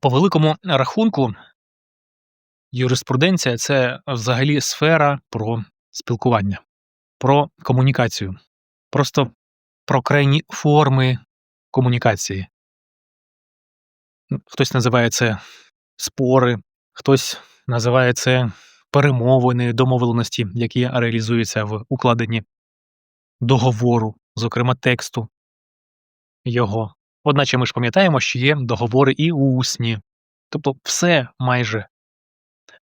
По великому рахунку, юриспруденція це взагалі сфера про спілкування, про комунікацію, просто про крайні форми комунікації. Хтось називає це спори, хтось називає це перемовини, домовленості, які реалізуються в укладенні договору, зокрема тексту його. Одначе ми ж пам'ятаємо, що є договори і усні. Тобто все майже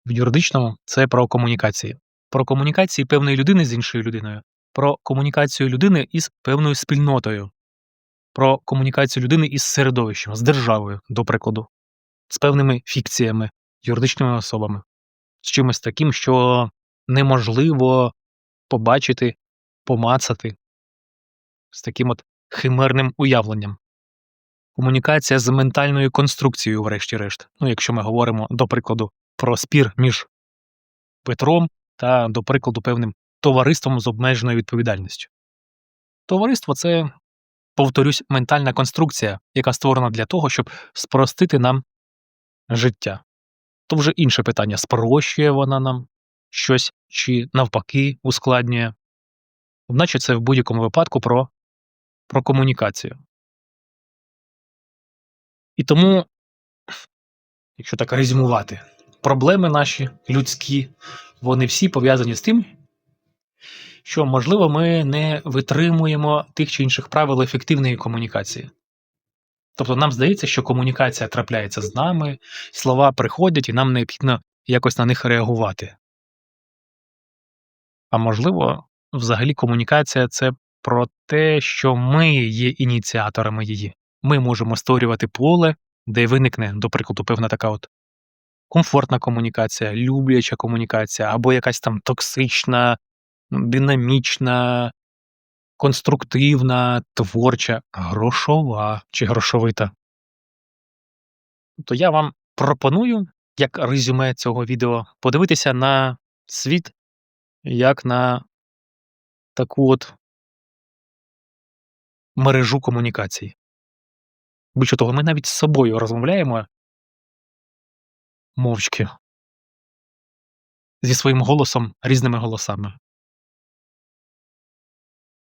в юридичному це про комунікації. Про комунікації певної людини з іншою людиною, про комунікацію людини із певною спільнотою, про комунікацію людини із середовищем, з державою, до прикладу, з певними фікціями, юридичними особами, з чимось таким, що неможливо побачити, помацати, з таким от химерним уявленням. Комунікація з ментальною конструкцією, врешті-решт. Ну, якщо ми говоримо, до прикладу, про спір між Петром та, до прикладу, певним товариством з обмеженою відповідальністю. Товариство це, повторюсь, ментальна конструкція, яка створена для того, щоб спростити нам життя. То вже інше питання: спрощує вона нам щось чи навпаки ускладнює. Одначе це в будь-якому випадку про, про комунікацію. І тому, якщо так резюмувати, проблеми наші людські, вони всі пов'язані з тим, що, можливо, ми не витримуємо тих чи інших правил ефективної комунікації. Тобто нам здається, що комунікація трапляється з нами, слова приходять, і нам необхідно якось на них реагувати. А можливо, взагалі комунікація це про те, що ми є ініціаторами її. Ми можемо створювати поле, де виникне, до прикладу, певна така от комфортна комунікація, любляча комунікація, або якась там токсична, динамічна, конструктивна, творча, грошова чи грошовита. То я вам пропоную, як резюме цього відео, подивитися на світ як на таку от мережу комунікацій. Більше того, ми навіть з собою розмовляємо мовчки зі своїм голосом різними голосами.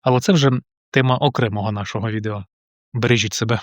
Але це вже тема окремого нашого відео. Бережіть себе.